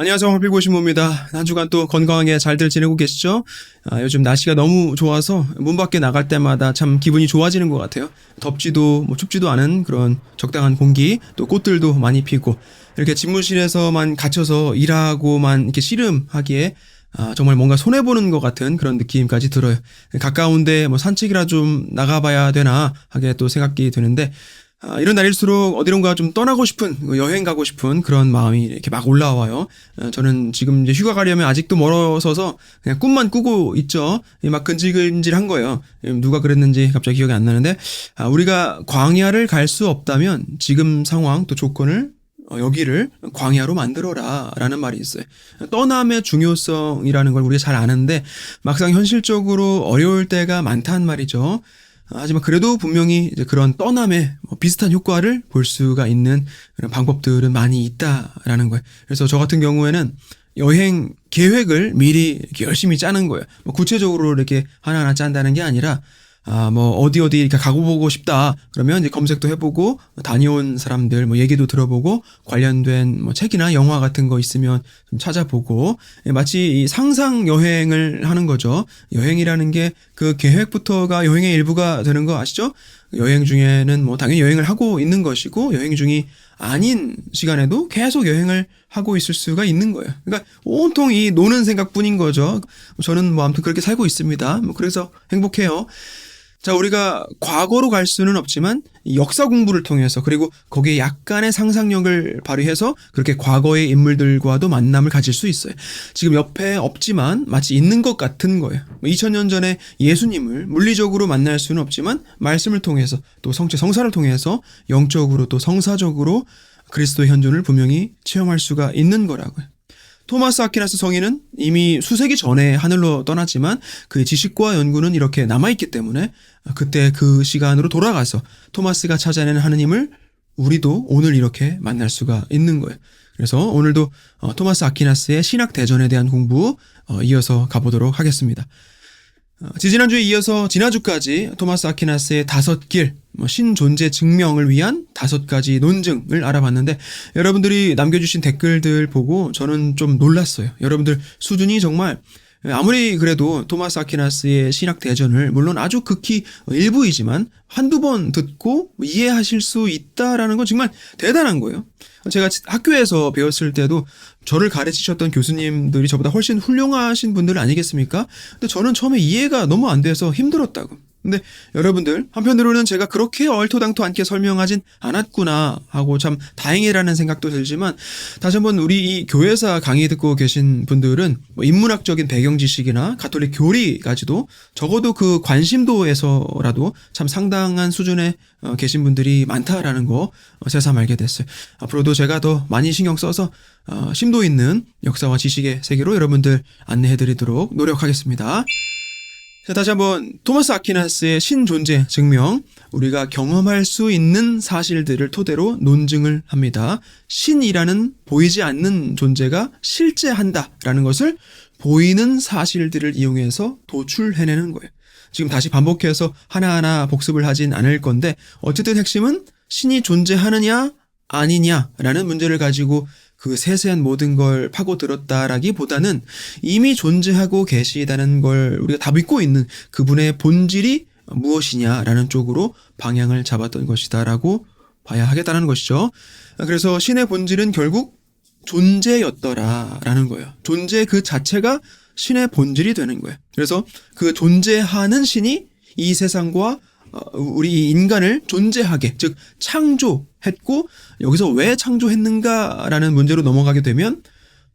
안녕하세요. 황필고신모입니다. 한 주간 또 건강하게 잘들 지내고 계시죠? 아, 요즘 날씨가 너무 좋아서 문 밖에 나갈 때마다 참 기분이 좋아지는 것 같아요. 덥지도 뭐 춥지도 않은 그런 적당한 공기, 또 꽃들도 많이 피고 이렇게 집무실에서만 갇혀서 일하고만 이렇게 씨름하기에 아, 정말 뭔가 손해보는 것 같은 그런 느낌까지 들어요. 가까운데 뭐 산책이라 좀 나가봐야 되나 하게 또 생각이 드는데 아, 이런 날일수록 어디론가 좀 떠나고 싶은 뭐 여행 가고 싶은 그런 마음이 이렇게 막 올라와요. 어, 저는 지금 이제 휴가 가려면 아직도 멀어서서 그냥 꿈만 꾸고 있죠. 이막 근질근질한 거예요. 음, 누가 그랬는지 갑자기 기억이 안 나는데 아, 우리가 광야를 갈 수 없다면 지금 상황 또 조건을 어, 여기를 광야로 만들어라 라는 말이 있어요. 떠남의 중요성이라는 걸 우리가 잘 아는데 막상 현실적으로 어려울 때가 많단 말이죠. 하지만 그래도 분명히 그런 떠남의 뭐 비슷한 효과를 볼 수가 있는 그런 방법들은 많이 있다라는 거예요. 그래서 저 같은 경우에는 여행 계획을 미리 이렇게 열심히 짜는 거예요. 뭐 구체적으로 이렇게 하나하나 짠다는 게 아니라 아, 뭐, 어디 어디 이렇게 가고 보고 싶다. 그러면 이제 검색도 해보고, 다녀온 사람들, 뭐, 얘기도 들어보고, 관련된 뭐, 책이나 영화 같은 거 있으면 좀 찾아보고, 예, 마치 이 상상 여행을 하는 거죠. 여행이라는 게 그 계획부터가 여행의 일부가 되는 거 아시죠? 여행 중에는 뭐, 당연히 여행을 하고 있는 것이고, 여행 중이 아닌 시간에도 계속 여행을 하고 있을 수가 있는 거예요. 그러니까 온통 이 노는 생각뿐인 거죠. 저는 뭐 아무튼 그렇게 살고 있습니다. 뭐 그래서 행복해요. 자, 우리가 과거로 갈 수는 없지만 이 역사 공부를 통해서 그리고 거기에 약간의 상상력을 발휘해서 그렇게 과거의 인물들과도 만남을 가질 수 있어요. 지금 옆에 없지만 마치 있는 것 같은 거예요. 2000년 전에 예수님을 물리적으로 만날 수는 없지만 말씀을 통해서 또 성체 성사를 통해서 영적으로 또 성사적으로 그리스도의 현존을 분명히 체험할 수가 있는 거라고요. 토마스 아퀴나스 성인은 이미 수세기 전에 하늘로 떠났지만 그 지식과 연구는 이렇게 남아있기 때문에 그때 그 시간으로 돌아가서 토마스가 찾아내는 하느님을 우리도 오늘 이렇게 만날 수가 있는 거예요. 그래서 오늘도 어, 토마스 아퀴나스의 신학 대전에 대한 공부 어, 이어서 가보도록 하겠습니다. 어, 지지난주에 이어서 지난주까지 토마스 아퀴나스의 다섯 길, 뭐 신존재 증명을 위한 다섯 가지 논증을 알아봤는데 여러분들이 남겨주신 댓글들 보고 저는 좀 놀랐어요. 여러분들 수준이 정말 아무리 그래도 토마스 아퀴나스의 신학 대전을 물론 아주 극히 일부이지만 한두 번 듣고 이해하실 수 있다라는 건 정말 대단한 거예요. 제가 학교에서 배웠을 때도 저를 가르치셨던 교수님들이 저보다 훨씬 훌륭하신 분들 아니겠습니까? 근데 저는 처음에 이해가 너무 안 돼서 힘들었다고. 근데 여러분들 한편으로는 제가 그렇게 얼토당토 않게 설명하진 않았구나 하고 참 다행이라는 생각도 들지만 다시 한번 우리 이 교회사 강의 듣고 계신 분들은 뭐 인문학적인 배경 지식이나 가톨릭 교리까지도 적어도 그 관심도에서라도 참 상당한 수준에 어, 계신 분들이 많다라는 거 어, 새삼 알게 됐어요. 앞으로도 제가 더 많이 신경 써서 어, 심도 있는 역사와 지식의 세계로 여러분들 안내해드리도록 노력하겠습니다. 자, 다시 한번 토마스 아퀴나스의 신존재 증명, 우리가 경험할 수 있는 사실들을 토대로 논증을 합니다. 신이라는 보이지 않는 존재가 실제한다라는 것을 보이는 사실들을 이용해서 도출해내는 거예요. 지금 다시 반복해서 하나하나 복습을 하진 않을 건데 어쨌든 핵심은 신이 존재하느냐 아니냐라는 문제를 가지고 그 세세한 모든 걸 파고들었다라기보다는 이미 존재하고 계시다는 걸 우리가 다 믿고 있는 그분의 본질이 무엇이냐라는 쪽으로 방향을 잡았던 것이다라고 봐야 하겠다는 것이죠. 그래서 신의 본질은 결국 존재였더라라는 거예요. 존재 그 자체가 신의 본질이 되는 거예요. 그래서 그 존재하는 신이 이 세상과 어, 우리 인간을 존재하게 즉 창조했고 여기서 왜 창조했는가라는 문제로 넘어가게 되면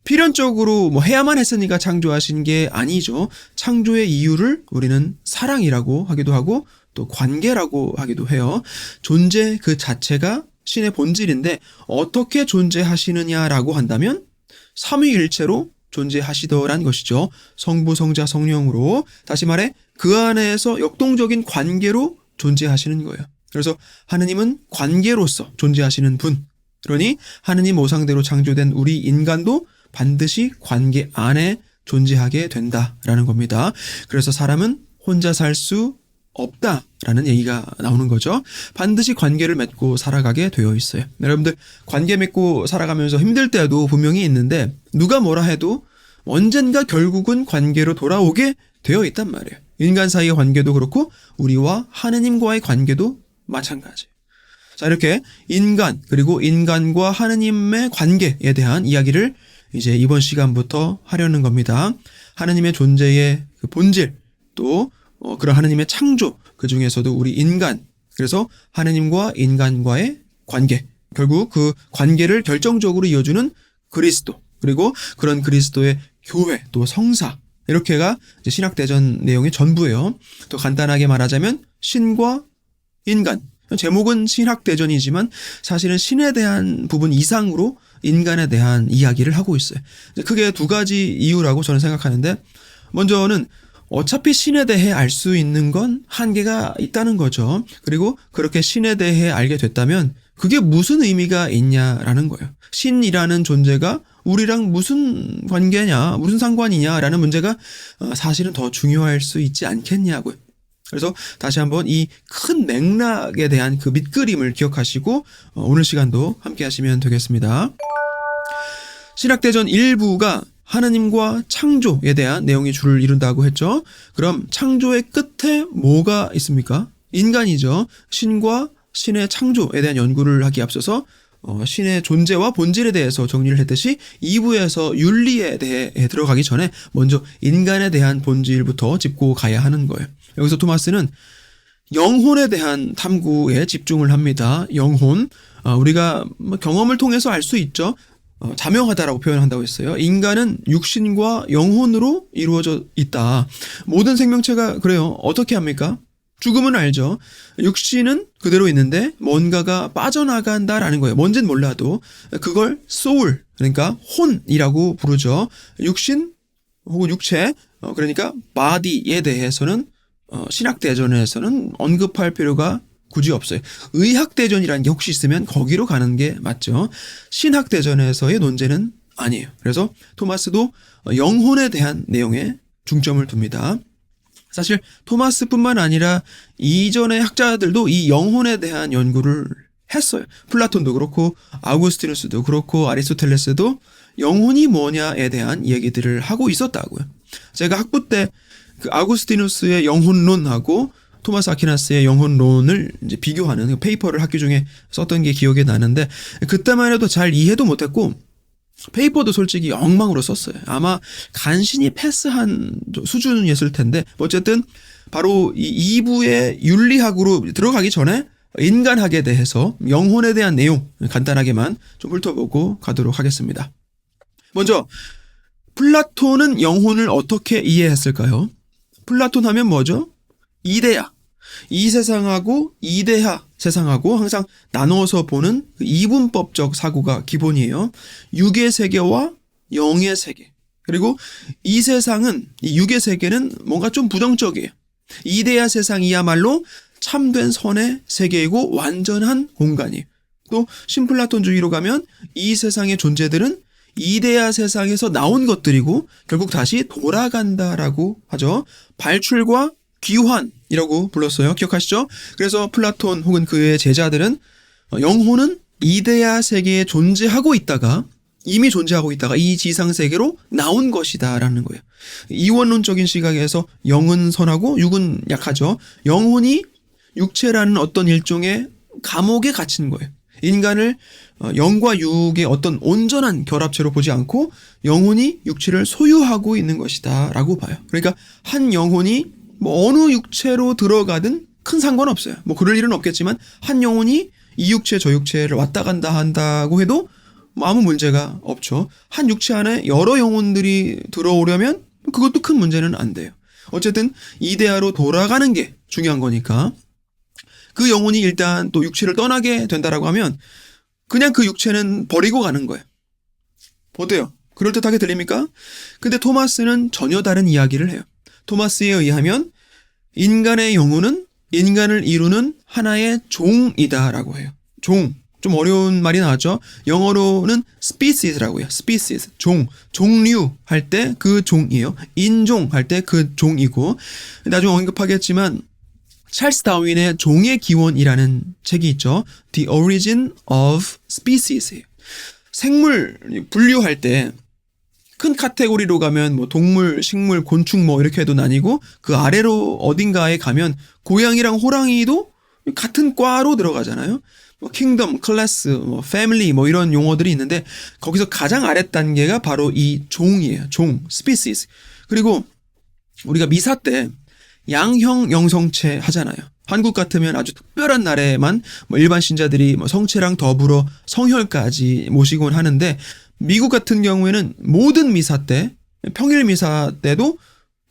필연적으로 뭐 해야만 했으니까 창조하신 게 아니죠. 창조의 이유를 우리는 사랑이라고 하기도 하고 또 관계라고 하기도 해요. 존재 그 자체가 신의 본질인데 어떻게 존재하시느냐라고 한다면 삼위일체로 존재하시더란 것이죠. 성부, 성자, 성령으로 다시 말해 그 안에서 역동적인 관계로 존재하시는 거예요. 그래서 하느님은 관계로서 존재하시는 분. 그러니 하느님 모상대로 창조된 우리 인간도 반드시 관계 안에 존재하게 된다라는 겁니다. 그래서 사람은 혼자 살 수 없다라는 얘기가 나오는 거죠. 반드시 관계를 맺고 살아가게 되어 있어요. 여러분들 관계 맺고 살아가면서 힘들 때도 분명히 있는데 누가 뭐라 해도 언젠가 결국은 관계로 돌아오게 되어 있단 말이에요. 인간 사이의 관계도 그렇고 우리와 하느님과의 관계도 마찬가지. 자, 이렇게 인간, 그리고 인간과 하느님의 관계에 대한 이야기를 이제 이번 시간부터 하려는 겁니다. 하느님의 존재의 그 본질, 또, 어, 그런 하느님의 창조, 그 중에서도 우리 인간, 그래서 하느님과 인간과의 관계, 결국 그 관계를 결정적으로 이어주는 그리스도, 그리고 그런 그리스도의 교회, 또 성사, 이렇게가 신학대전 내용의 전부예요. 또 간단하게 말하자면 신과 인간, 제목은 신학대전이지만 사실은 신에 대한 부분 이상으로 인간에 대한 이야기를 하고 있어요. 크게 두 가지 이유라고 저는 생각하는데 먼저는 어차피 신에 대해 알 수 있는 건 한계가 있다는 거죠. 그리고 그렇게 신에 대해 알게 됐다면 그게 무슨 의미가 있냐라는 거예요. 신이라는 존재가 우리랑 무슨 관계냐, 무슨 상관이냐라는 문제가 어, 사실은 더 중요할 수 있지 않겠냐고요. 그래서 다시 한번 이 큰 맥락에 대한 그 밑그림을 기억하시고 어, 오늘 시간도 함께 하시면 되겠습니다. 신학대전 1부가 하나님과 창조에 대한 내용이 줄을 이룬다고 했죠. 그럼 창조의 끝에 뭐가 있습니까? 인간이죠. 신과 신의 창조에 대한 연구를 하기 앞서서 어, 신의 존재와 본질에 대해서 정리를 했듯이 2부에서 윤리에 대해 들어가기 전에 먼저 인간에 대한 본질부터 짚고 가야 하는 거예요. 여기서 토마스는 영혼에 대한 탐구에 집중을 합니다. 영혼. 어, 우리가 뭐 경험을 통해서 알 수 있죠. 어, 자명하다라고 표현한다고 했어요. 인간은 육신과 영혼으로 이루어져 있다. 모든 생명체가 그래요. 어떻게 합니까? 죽음은 알죠. 육신은 그대로 있는데 뭔가가 빠져나간다라는 거예요. 뭔진 몰라도 그걸 소울 그러니까 혼이라고 부르죠. 육신 혹은 육체 어, 그러니까 바디에 대해서는 어, 신학 대전에서는 언급할 필요가 굳이 없어요. 의학 대전이라는 게 혹시 있으면 거기로 가는 게 맞죠. 신학 대전에서의 논제는 아니에요. 그래서 토마스도 영혼에 대한 내용에 중점을 둡니다. 사실 토마스뿐만 아니라 이전의 학자들도 이 영혼에 대한 연구를 했어요. 플라톤도 그렇고 아우구스티누스도 그렇고 아리스토텔레스도 영혼이 뭐냐에 대한 얘기들을 하고 있었다고요. 제가 학부 때 그 아우구스티누스의 영혼론하고 토마스 아퀴나스의 영혼론을 이제 비교하는 그 페이퍼를 학교 중에 썼던 게 기억이 나는데 그때만 해도 잘 이해도 못했고 페이퍼도 솔직히 엉망으로 썼어요. 아마 간신히 패스한 수준이었을 텐데 어쨌든 바로 이 2부의 윤리학으로 들어가기 전에 인간학에 대해서 영혼에 대한 내용 간단하게만 좀 훑어보고 가도록 하겠습니다. 먼저 플라톤은 영혼을 어떻게 이해했을까요? 플라톤 하면 뭐죠? 이데야. 이 세상하고 이데하 세상하고 항상 나누어서 보는 그 이분법적 사고가 기본이에요. 육의 세계와 영의 세계. 그리고 이 세상은 이 육의 세계는 뭔가 좀 부정적이에요. 이데아 세상이야말로 참된 선의 세계이고 완전한 공간이에요. 또 신플라톤주의로 가면 이 세상의 존재들은 이데아 세상에서 나온 것들이고 결국 다시 돌아간다라고 하죠. 발출과 귀환이라고 불렀어요. 기억하시죠? 그래서 플라톤 혹은 그의 제자들은 영혼은 이데아 세계에 존재하고 있다가 이미 존재하고 있다가 이 지상 세계로 나온 것이다라는 거예요. 이원론적인 시각에서 영은 선하고 육은 약하죠. 영혼이 육체라는 어떤 일종의 감옥에 갇힌 거예요. 인간을 어, 영과 육의 어떤 온전한 결합체로 보지 않고 영혼이 육체를 소유하고 있는 것이다라고 봐요. 그러니까 한 영혼이 뭐 어느 육체로 들어가든 큰 상관없어요. 뭐 그럴 일은 없겠지만 한 영혼이 이 육체 저 육체를 왔다 간다 한다고 해도 뭐 아무 문제가 없죠. 한 육체 안에 여러 영혼들이 들어오려면 그것도 큰 문제는 안 돼요. 어쨌든 이데아로 돌아가는 게 중요한 거니까 그 영혼이 일단 또 육체를 떠나게 된다라고 하면 그냥 그 육체는 버리고 가는 거예요. 어때요? 그럴듯하게 들립니까? 근데 토마스는 전혀 다른 이야기를 해요. 토마스에 의하면 인간의 영혼은 인간을 이루는 하나의 종이다라고 해요. 종. 좀 어려운 말이 나왔죠. 영어로는 species라고 해요. species. 종. 종류 할 때 그 종이에요. 인종 할 때 그 종이고 나중에 언급하겠지만 찰스 다윈의 종의 기원이라는 책이 있죠. The Origin of Species. 생물 분류할 때 큰 카테고리로 가면 뭐 동물, 식물, 곤충 뭐 이렇게 해도 나뉘고 그 아래로 어딘가에 가면 고양이랑 호랑이도 같은 과로 들어가잖아요. 뭐 킹덤, 클래스, 뭐 패밀리 뭐 이런 용어들이 있는데 거기서 가장 아래 단계가 바로 이 종이에요. 종, species. 그리고 우리가 미사 때 양형 영성체 하잖아요. 한국 같으면 아주 특별한 날에만 뭐 일반 신자들이 뭐 성체랑 더불어 성혈까지 모시곤 하는데 미국 같은 경우에는 모든 미사 때 평일 미사 때도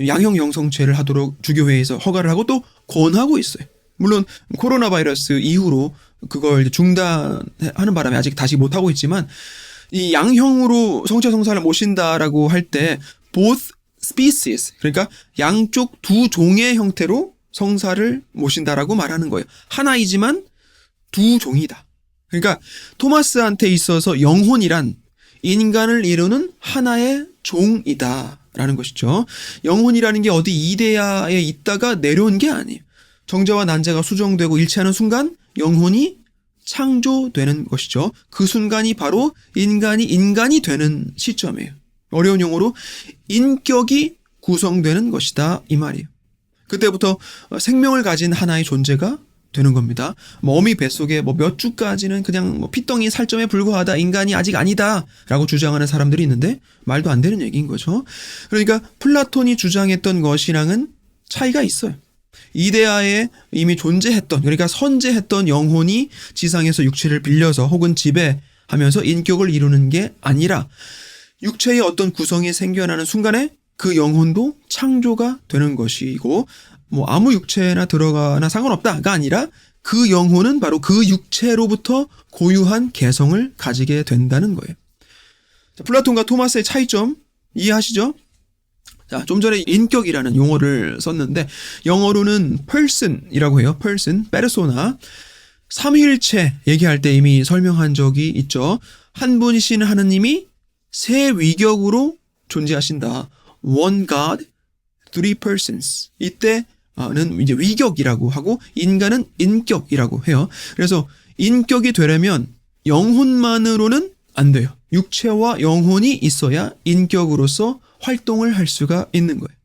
양형 영성체를 하도록 주교회에서 허가를 하고 또 권하고 있어요. 물론 코로나 바이러스 이후로 그걸 중단하는 바람에 아직 다시 못 하고 있지만 이 양형으로 성체 성사를 모신다라고 할 때 both species 그러니까 양쪽 두 종의 형태로 성사를 모신다라고 말하는 거예요. 하나이지만 두 종이다. 그러니까 토마스한테 있어서 영혼이란 인간을 이루는 하나의 종이다 라는 것이죠. 영혼이라는 게 어디 이데아에 있다가 내려온 게 아니에요. 정자와 난자가 수정되고 일치하는 순간 영혼이 창조되는 것이죠. 그 순간이 바로 인간이 인간이 되는 시점이에요. 어려운 용어로 인격이 구성되는 것이다 이 말이에요. 그때부터 생명을 가진 하나의 존재가 되는 겁니다. 뭐 어미 뱃속에 뭐 몇 주까지는 그냥 뭐 피덩이 살점에 불과하다 인간이 아직 아니다라고 주장하는 사람들이 있는데 말도 안 되는 얘기인 거죠. 그러니까 플라톤이 주장했던 것이랑은 차이가 있어요. 이데아에 이미 존재했던 그러니까 선재했던 영혼이 지상에서 육체를 빌려서 혹은 지배하면서 인격을 이루는 게 아니라 육체의 어떤 구성이 생겨나는 순간에 그 영혼도 창조가 되는 것이고 뭐 아무 육체나 들어가나 상관없다가 아니라 그 영혼은 바로 그 육체로부터 고유한 개성을 가지게 된다는 거예요. 자, 플라톤과 토마스의 차이점 이해하시죠? 자, 좀 전에 인격이라는 용어를 썼는데 영어로는 person이라고 해요. person, persona. 삼위일체 얘기할 때 이미 설명한 적이 있죠. 한 분이신 하느님이 세 위격으로 존재하신다. One God, three persons. 이때 는 이제 위격이라고 하고 인간은 인격이라고 해요. 그래서 인격이 되려면 영혼만으로는 안 돼요. 육체와 영혼이 있어야 인격으로서 활동을 할 수가 있는 거예요.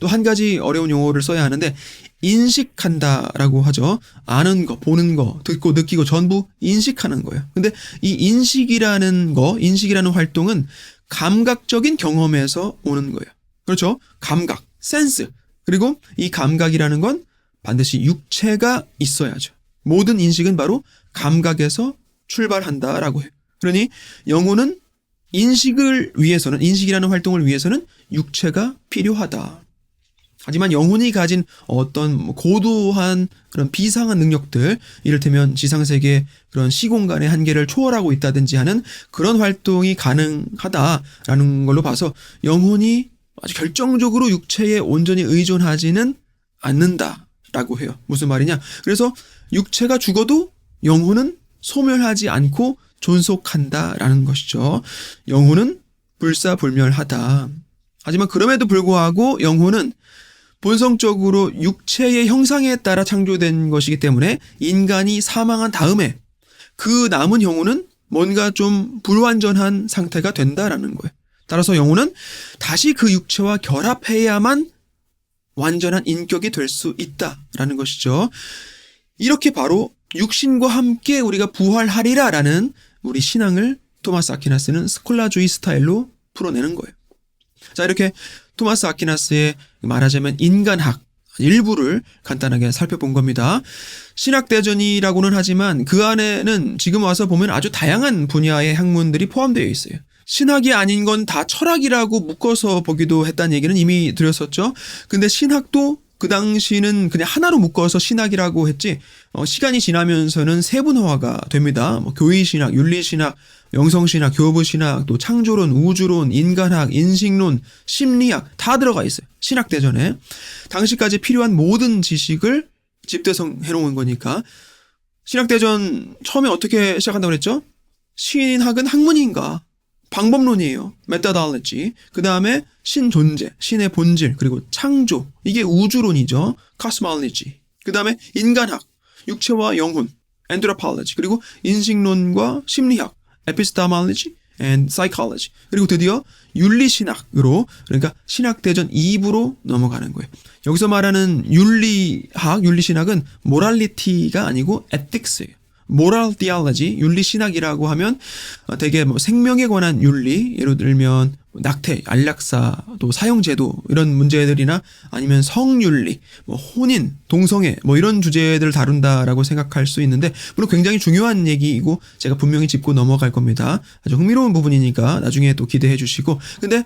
또 한 가지 어려운 용어를 써야 하는데 인식한다라고 하죠. 아는 거, 보는 거, 듣고 느끼고 전부 인식하는 거예요. 근데 이 인식이라는 거, 인식이라는 활동은 감각적인 경험에서 오는 거예요. 그렇죠? 감각, 센스. 그리고 이 감각이라는 건 반드시 육체가 있어야죠. 모든 인식은 바로 감각에서 출발한다라고 해요. 그러니 영혼은 인식을 위해서는 인식이라는 활동을 위해서는 육체가 필요하다. 하지만 영혼이 가진 어떤 뭐 고도한 그런 비상한 능력들, 이를테면 지상세계 그런 시공간의 한계를 초월하고 있다든지 하는 그런 활동이 가능하다라는 걸로 봐서 영혼이 아주 결정적으로 육체에 온전히 의존하지는 않는다라고 해요. 무슨 말이냐? 그래서 육체가 죽어도 영혼은 소멸하지 않고 존속한다라는 것이죠. 영혼은 불사불멸하다. 하지만 그럼에도 불구하고 영혼은 본성적으로 육체의 형상에 따라 창조된 것이기 때문에 인간이 사망한 다음에 그 남은 영혼은 뭔가 좀 불완전한 상태가 된다라는 거예요. 따라서 영혼은 다시 그 육체와 결합해야만 완전한 인격이 될 수 있다라는 것이죠. 이렇게 바로 육신과 함께 우리가 부활하리라라는 우리 신앙을 토마스 아퀴나스는 스콜라주의 스타일로 풀어내는 거예요. 자, 이렇게 토마스 아퀴나스의 말하자면 인간학 일부를 간단하게 살펴본 겁니다. 신학대전이라고는 하지만 그 안에는 지금 와서 보면 아주 다양한 분야의 학문들이 포함되어 있어요. 신학이 아닌 건 다 철학이라고 묶어서 보기도 했다는 얘기는 이미 드렸었죠. 근데 신학도 그 당시는 그냥 하나로 묶어서 신학이라고 했지 어, 시간이 지나면서는 세분화가 됩니다. 뭐 교의신학, 윤리신학, 영성신학, 교부신학, 또 창조론, 우주론, 인간학, 인식론, 심리학 다 들어가 있어요. 신학 대전에. 당시까지 필요한 모든 지식을 집대성 해놓은 거니까. 신학 대전 처음에 어떻게 시작한다고 그랬죠? 신학은 학문인가? 방법론이에요. methodology. 그 다음에 신존재, 신의 본질, 그리고 창조. 이게 우주론이죠. cosmology. 그 다음에 인간학, 육체와 영혼, anthropology, 그리고 인식론과 심리학, epistemology and psychology, 그리고 드디어 윤리신학으로 그러니까 신학대전 2부로 넘어가는 거예요. 여기서 말하는 윤리학, 윤리신학은 morality가 아니고 ethics예요. Moral theology, 윤리 신학이라고 하면 어, 되게 뭐 생명에 관한 윤리, 예를 들면 낙태, 안락사, 또 사형제도 이런 문제들이나 아니면 성윤리, 뭐 혼인, 동성애 뭐 이런 주제들을 다룬다라고 생각할 수 있는데 물론 굉장히 중요한 얘기이고 제가 분명히 짚고 넘어갈 겁니다. 아주 흥미로운 부분이니까 나중에 또 기대해 주시고 근데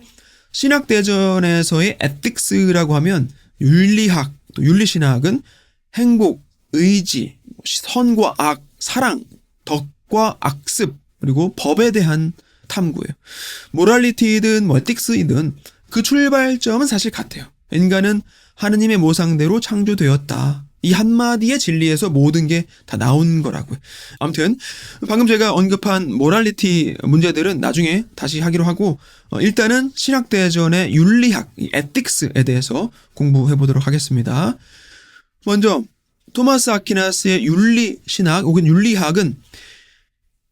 신학 대전에서의 에틱스라고 하면 윤리학, 또 윤리신학은 행복, 의지, 선과 악, 사랑, 덕과 악습, 그리고 법에 대한 탐구예요. 모랄리티든 뭐 에틱스이든 그 출발점은 사실 같아요. 인간은 하느님의 모상대로 창조되었다. 이 한마디의 진리에서 모든 게 다 나온 거라고요. 아무튼 방금 제가 언급한 모랄리티 문제들은 나중에 다시 하기로 하고 어, 일단은 신학 대전의 윤리학, 이 에틱스에 대해서 공부해 보도록 하겠습니다. 먼저 토마스 아퀴나스의 윤리 신학 혹은 윤리학은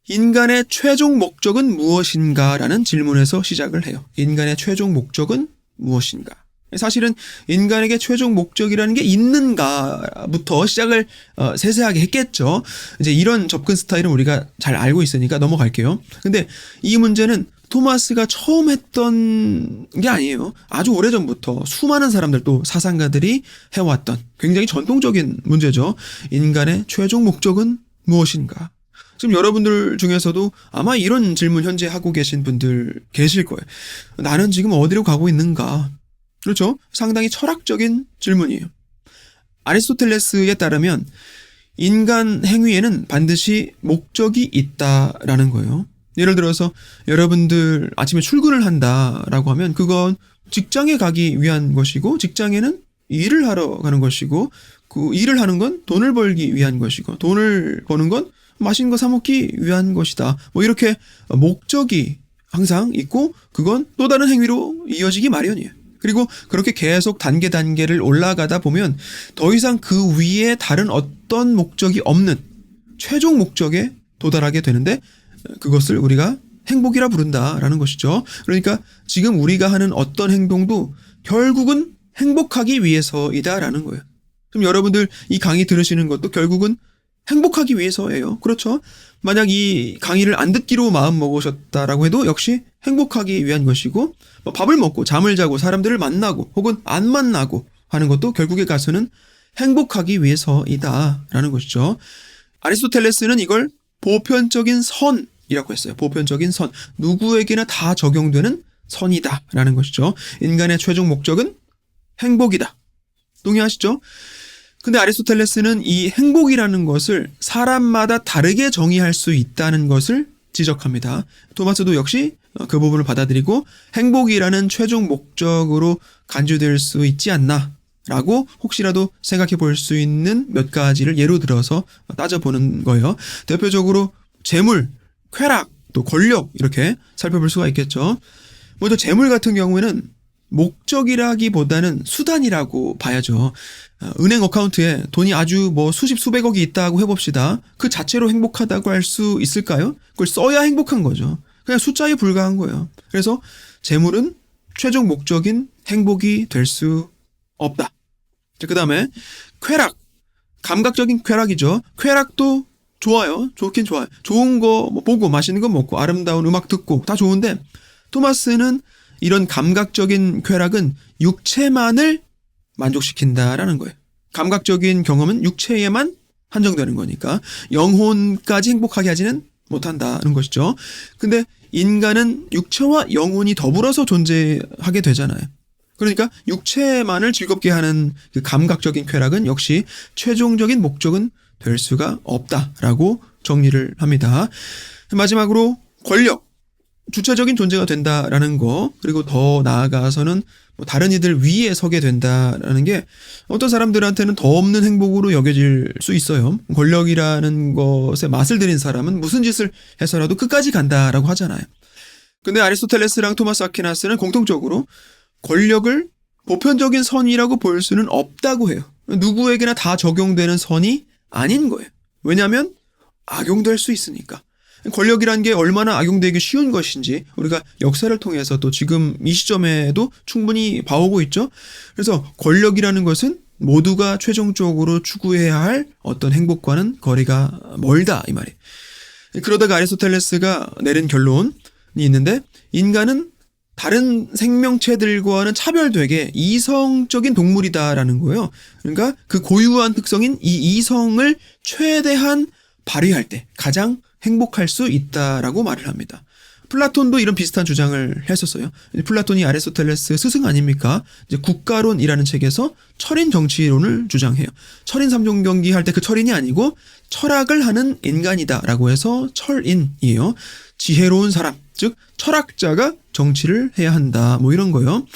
인간의 최종 목적은 무엇인가라는 질문에서 시작을 해요. 인간의 최종 목적은 무엇인가? 사실은 인간에게 최종 목적이라는 게 있는가부터 시작을 어, 세세하게 했겠죠. 이제 이런 접근 스타일은 우리가 잘 알고 있으니까 넘어갈게요. 근데 이 문제는 토마스가 처음 했던 게 아니에요. 아주 오래전부터 수많은 사람들 또 사상가들이 해왔던 굉장히 전통적인 문제죠. 인간의 최종 목적은 무엇인가? 지금 여러분들 중에서도 아마 이런 질문 현재 하고 계신 분들 계실 거예요. 나는 지금 어디로 가고 있는가? 그렇죠? 상당히 철학적인 질문이에요. 아리스토텔레스에 따르면 인간 행위에는 반드시 목적이 있다라는 거예요. 예를 들어서 여러분들 아침에 출근을 한다라고 하면 그건 직장에 가기 위한 것이고 직장에는 일을 하러 가는 것이고 그 일을 하는 건 돈을 벌기 위한 것이고 돈을 버는 건 맛있는 거 사 먹기 위한 것이다. 뭐 이렇게 목적이 항상 있고 그건 또 다른 행위로 이어지기 마련이에요. 그리고 그렇게 계속 단계 단계를 올라가다 보면 더 이상 그 위에 다른 어떤 목적이 없는 최종 목적에 도달하게 되는데 그것을 우리가 행복이라 부른다라는 것이죠. 그러니까 지금 우리가 하는 어떤 행동도 결국은 행복하기 위해서이다라는 거예요. 그럼 여러분들 이 강의 들으시는 것도 결국은 행복하기 위해서예요. 그렇죠? 만약 이 강의를 안 듣기로 마음 먹으셨다라고 해도 역시 행복하기 위한 것이고 뭐 밥을 먹고 잠을 자고 사람들을 만나고 혹은 안 만나고 하는 것도 결국에 가서는 행복하기 위해서이다라는 것이죠. 아리스토텔레스는 이걸 보편적인 선이라고 했어요. 보편적인 선. 누구에게나 다 적용되는 선이다 라는 것이죠. 인간의 최종 목적은 행복이다. 동의하시죠? 근데 아리스토텔레스는 이 행복이라는 것을 사람마다 다르게 정의할 수 있다는 것을 지적합니다. 토마스도 역시 그 부분을 받아들이고 행복이라는 최종 목적으로 간주될 수 있지 않나 라고 혹시라도 생각해 볼 수 있는 몇 가지를 예로 들어서 따져보는 거예요. 대표적으로 재물, 쾌락, 또 권력 이렇게 살펴볼 수가 있겠죠. 먼저 재물 같은 경우에는 목적이라기보다는 수단이라고 봐야죠. 어, 은행 어카운트에 돈이 아주 뭐 수십 수백억이 있다고 해봅시다. 그 자체로 행복하다고 할 수 있을까요? 그걸 써야 행복한 거죠. 그냥 숫자에 불과한 거예요. 그래서 재물은 최종 목적인 행복이 될 수 없다. 그 다음에 쾌락. 감각적인 쾌락이죠. 쾌락도 좋아요. 좋긴 좋아요. 좋은 거뭐 보고 맛있는 거 먹고 아름다운 음악 듣고 다 좋은데 토마스는 이런 감각적인 쾌락은 육체만을 만족시킨다라는 거예요. 감각적인 경험은 육체에만 한정되는 거니까 영혼까지 행복하게 하지는 못한다는 것이죠. 근데 인간은 육체와 영혼이 더불어서 존재하게 되잖아요. 그러니까 육체만을 즐겁게 하는 그 감각적인 쾌락은 역시 최종적인 목적은 될 수가 없다라고 정리를 합니다. 마지막으로 권력. 주체적인 존재가 된다라는 거, 그리고 더 나아가서는 뭐 다른 이들 위에 서게 된다라는 게 어떤 사람들한테는 더 없는 행복으로 여겨질 수 있어요. 권력이라는 것에 맛을 들인 사람은 무슨 짓을 해서라도 끝까지 간다라고 하잖아요. 근데 아리스토텔레스랑 토마스 아퀴나스는 공통적으로 권력을 보편적인 선이라고 볼 수는 없다고 해요. 누구에게나 다 적용되는 선이 아닌 거예요. 왜냐하면 악용될 수 있으니까. 권력이란 게 얼마나 악용되기 쉬운 것인지 우리가 역사를 통해서 또 지금 이 시점에도 충분히 봐오고 있죠. 그래서 권력이라는 것은 모두가 최종적으로 추구해야 할 어떤 행복과는 거리가 멀다 이 말이에요. 그러다가 아리스토텔레스가 내린 결론이 있는데 인간은 다른 생명체들과는 차별되게 이성적인 동물이다라는 거예요. 그러니까 그 고유한 특성인 이 이성을 최대한 발휘할 때 가장 행복할 수 있다라고 말을 합니다. 플라톤도 이런 비슷한 주장을 했었어요. 플라톤이 아리스토텔레스 스승 아닙니까? 이제 국가론이라는 책에서 철인 정치론을 주장해요. 철인 삼종 경기 할 때 그 철인이 아니고 철학을 하는 인간이다라고 해서 철인이에요. 지혜로운 사람, 즉 철학자가 정치를 해야 한다. 뭐 이런 거요.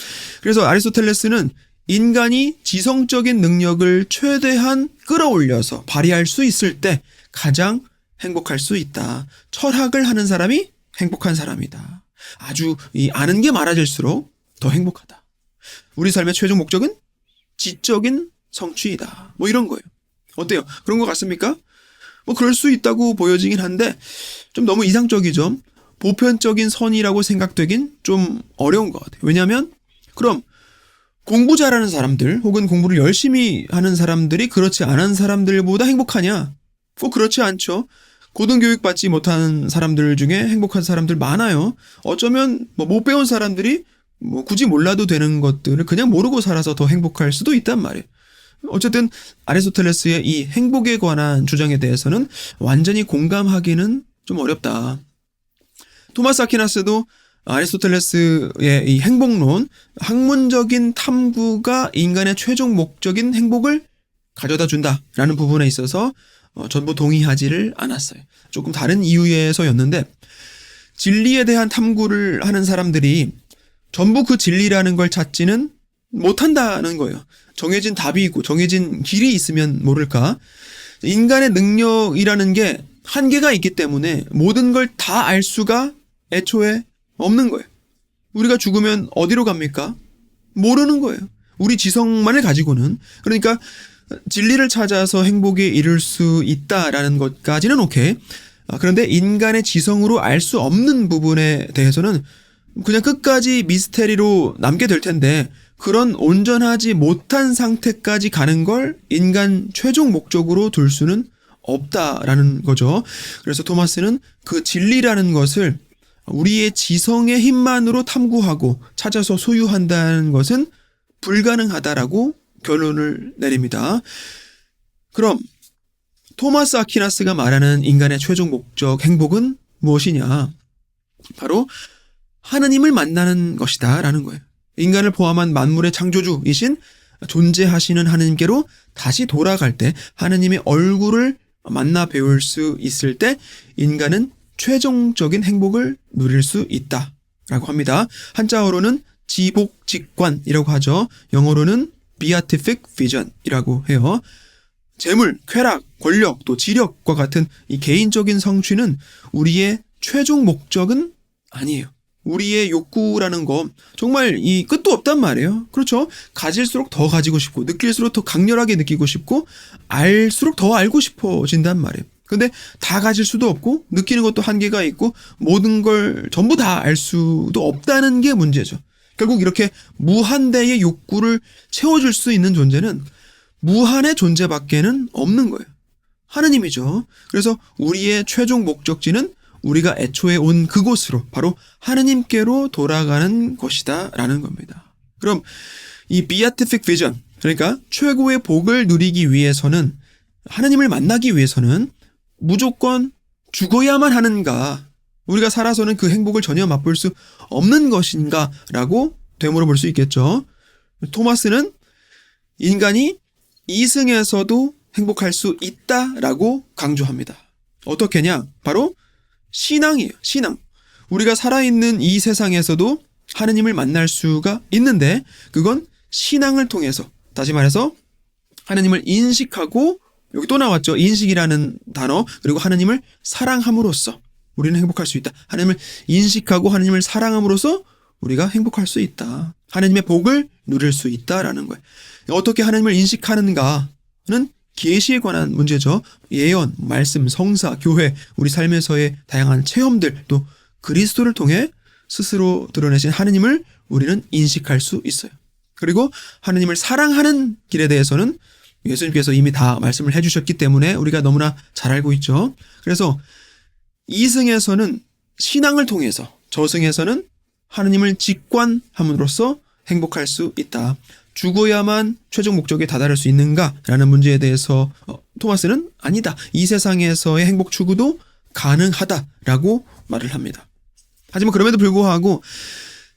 그래서 아리스토텔레스는 인간이 지성적인 능력을 최대한 끌어올려서 발휘할 수 있을 때 가장 행복할 수 있다. 철학을 하는 사람이 행복한 사람이다. 아주 이 아는 게 많아질수록 더 행복하다. 우리 삶의 최종 목적은 지적인 성취이다. 뭐 이런 거예요. 어때요? 그런 것 같습니까? 뭐 그럴 수 있다고 보여지긴 한데 좀 너무 이상적이죠. 보편적인 선이라고 생각되긴 좀 어려운 것 같아요. 왜냐하면 그럼 공부 잘하는 사람들 혹은 공부를 열심히 하는 사람들이 그렇지 않은 사람들보다 행복하냐? 꼭 그렇지 않죠. 고등교육 받지 못한 사람들 중에 행복한 사람들 많아요. 어쩌면 뭐 못 배운 사람들이 뭐 굳이 몰라도 되는 것들을 그냥 모르고 살아서 더 행복할 수도 있단 말이에요. 어쨌든 아리스토텔레스의 이 행복에 관한 주장에 대해서는 완전히 공감하기는 좀 어렵다. 토마스 아퀴나스도 아리스토텔레스의 이 행복론, 학문적인 탐구가 인간의 최종 목적인 행복을 가져다 준다라는 부분에 있어서 어, 전부 동의하지를 않았어요. 조금 다른 이유에서였는데 진리에 대한 탐구를 하는 사람들이 전부 그 진리라는 걸 찾지는 못한다는 거예요. 정해진 답이 있고 정해진 길이 있으면 모를까. 인간의 능력이라는 게 한계가 있기 때문에 모든 걸 다 알 수가 애초에 없는 거예요. 우리가 죽으면 어디로 갑니까? 모르는 거예요. 우리 지성만을 가지고는. 그러니까 진리를 찾아서 행복에 이를 수 있다라는 것까지는 오케이. 아, 그런데 인간의 지성으로 알 수 없는 부분에 대해서는 그냥 끝까지 미스테리로 남게 될 텐데 그런 온전하지 못한 상태까지 가는 걸 인간 최종 목적으로 둘 수는 없다라는 거죠. 그래서 토마스는 그 진리라는 것을 우리의 지성의 힘만으로 탐구하고 찾아서 소유한다는 것은 불가능하다라고 결론을 내립니다. 그럼 토마스 아퀴나스가 말하는 인간의 최종 목적 행복은 무엇이냐? 바로 하느님을 만나는 것이다 라는 거예요. 인간을 포함한 만물의 창조주이신 존재하시는 하느님께로 다시 돌아갈 때 하느님의 얼굴을 만나 배울 수 있을 때 인간은 최종적인 행복을 누릴 수 있다라고 합니다. 한자어로는 지복직관이라고 하죠. 영어로는 beatific vision이라고 해요. 재물, 쾌락, 권력, 또 지력과 같은 이 개인적인 성취는 우리의 최종 목적은 아니에요. 우리의 욕구라는 거 정말 이 끝도 없단 말이에요. 그렇죠? 가질수록 더 가지고 싶고 느낄수록 더 강렬하게 느끼고 싶고 알수록 더 알고 싶어진단 말이에요. 근데 다 가질 수도 없고 느끼는 것도 한계가 있고 모든 걸 전부 다 알 수도 없다는 게 문제죠. 결국 이렇게 무한대의 욕구를 채워줄 수 있는 존재는 무한의 존재밖에는 없는 거예요. 하느님이죠. 그래서 우리의 최종 목적지는 우리가 애초에 온 그곳으로 바로 하느님께로 돌아가는 것이다 라는 겁니다. 그럼 이 beatific vision 그러니까 최고의 복을 누리기 위해서는 하느님을 만나기 위해서는 무조건 죽어야만 하는가 우리가 살아서는 그 행복을 전혀 맛볼 수 없는 것인가 라고 되물어 볼 수 있겠죠. 토마스는 인간이 이승에서도 행복할 수 있다라고 강조합니다. 어떻게냐? 바로 신앙이에요. 신앙. 우리가 살아있는 이 세상에서도 하느님을 만날 수가 있는데 그건 신앙을 통해서 다시 말해서 하느님을 인식하고 여기 또 나왔죠. 인식이라는 단어 그리고 하느님을 사랑함으로써 우리는 행복할 수 있다. 하나님을 인식하고 하나님을 사랑함으로써 우리가 행복할 수 있다. 하나님의 복을 누릴 수 있다라는 거예요. 어떻게 하나님을 인식하는가는 계시에 관한 문제죠. 예언, 말씀, 성사, 교회, 우리 삶에서의 다양한 체험들 또 그리스도를 통해 스스로 드러내신 하느님을 우리는 인식할 수 있어요. 그리고 하느님을 사랑하는 길에 대해서는 예수님께서 이미 다 말씀을 해주셨기 때문에 우리가 너무나 잘 알고 있죠. 그래서 이승에서는 신앙을 통해서 저승에서는 하느님을 직관함으로써 행복할 수 있다. 죽어야만 최종 목적에 다다를 수 있는가라는 문제에 대해서 어, 토마스는 아니다. 이 세상에서의 행복 추구도 가능하다라고 말을 합니다. 하지만 그럼에도 불구하고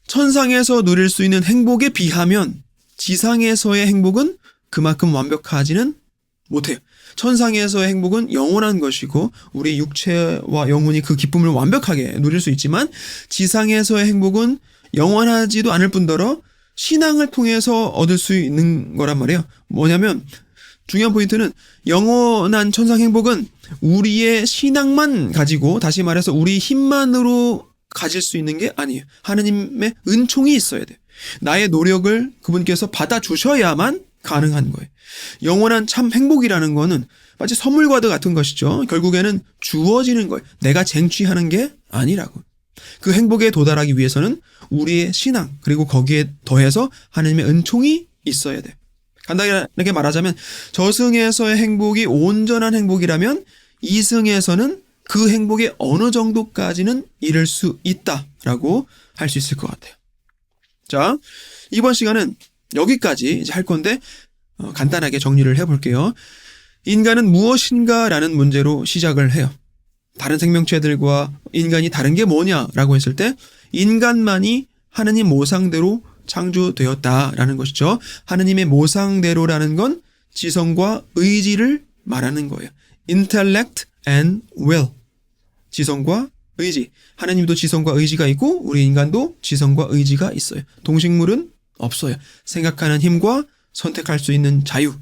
천상에서 누릴 수 있는 행복에 비하면 지상에서의 행복은 그만큼 완벽하지는 못해요. 천상에서의 행복은 영원한 것이고 우리 육체와 영혼이 그 기쁨을 완벽하게 누릴 수 있지만 지상에서의 행복은 영원하지도 않을 뿐더러 신앙을 통해서 얻을 수 있는 거란 말이에요. 뭐냐면 중요한 포인트는 영원한 천상 행복은 우리의 신앙만 가지고 다시 말해서 우리 힘만으로 가질 수 있는 게 아니에요. 하느님의 은총이 있어야 돼. 나의 노력을 그분께서 받아 주셔야만 가능한 거예요. 영원한 참 행복이라는 거는 마치 선물과도 같은 것이죠. 결국에는 주어지는 거예요. 내가 쟁취하는 게 아니라고. 그 행복에 도달하기 위해서는 우리의 신앙 그리고 거기에 더해서 하나님의 은총이 있어야 돼. 간단하게 말하자면 저승에서의 행복이 온전한 행복이라면 이승에서는 그 행복의 어느 정도까지는 이룰 수 있다라고 할 수 있을 것 같아요. 자, 이번 시간은 여기까지 이제 할 건데 어, 간단하게 정리를 해볼게요. 인간은 무엇인가라는 문제로 시작을 해요. 다른 생명체들과 인간이 다른 게 뭐냐라고 했을 때 인간만이 하느님 모상대로 창조되었다라는 것이죠. 하느님의 모상대로라는 건 지성과 의지를 말하는 거예요. intellect and will. 지성과 의지. 하나님도 지성과 의지가 있고 우리 인간도 지성과 의지가 있어요. 동식물은 없어요. 생각하는 힘과 선택할 수 있는 자유.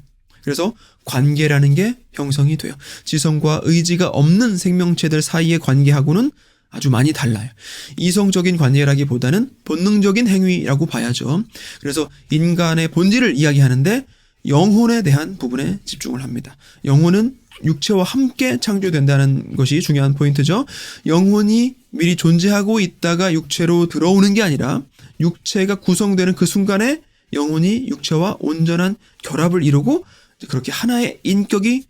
그래서 관계라는 게 형성이 돼요. 지성과 의지가 없는 생명체들 사이의 관계하고는 아주 많이 달라요. 이성적인 관계라기보다는 본능적인 행위라고 봐야죠. 그래서 인간의 본질을 이야기하는데 영혼에 대한 부분에 집중을 합니다. 영혼은 육체와 함께 창조된다는 것이 중요한 포인트죠. 영혼이 미리 존재하고 있다가 육체로 들어오는 게 아니라 육체가 구성되는 그 순간에 영혼이 육체와 온전한 결합을 이루고 그렇게 하나의 인격이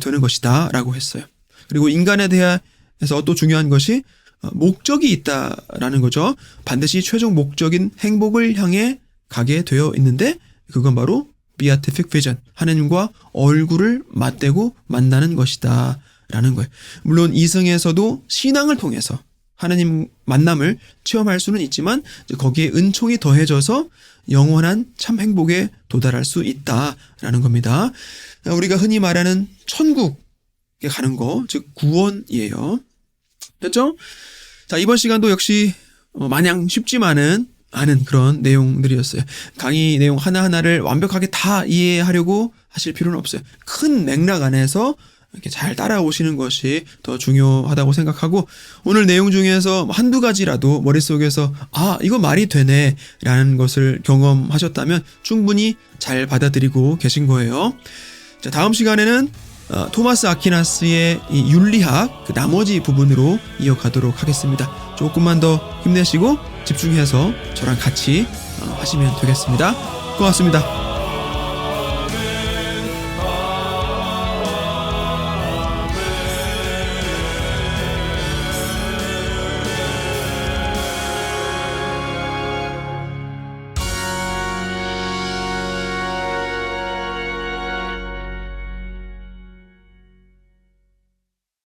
되는 것이다 라고 했어요. 그리고 인간에 대해서 또 중요한 것이 어, 목적이 있다라는 거죠. 반드시 최종 목적인 행복을 향해 가게 되어 있는데 그건 바로 beatific vision 하나님과 얼굴을 맞대고 만나는 것이다 라는 거예요. 물론 이승에서도 신앙을 통해서 하나님 만남을 체험할 수는 있지만 거기에 은총이 더해져서 영원한 참 행복에 도달할 수 있다라는 겁니다. 우리가 흔히 말하는 천국에 가는 거, 즉 구원이에요. 됐죠? 자, 이번 시간도 역시 어, 마냥 쉽지만은 않은 그런 내용들이었어요. 강의 내용 하나하나를 완벽하게 다 이해하려고 하실 필요는 없어요. 큰 맥락 안에서 이렇게 잘 따라오시는 것이 더 중요하다고 생각하고 오늘 내용 중에서 한두 가지라도 머릿속에서 아, 이거 말이 되네 라는 것을 경험하셨다면 충분히 잘 받아들이고 계신 거예요. 자, 다음 시간에는 어, 토마스 아퀴나스의 이 윤리학 그 나머지 부분으로 이어가도록 하겠습니다. 조금만 더 힘내시고 집중해서 저랑 같이 어, 하시면 되겠습니다. 고맙습니다.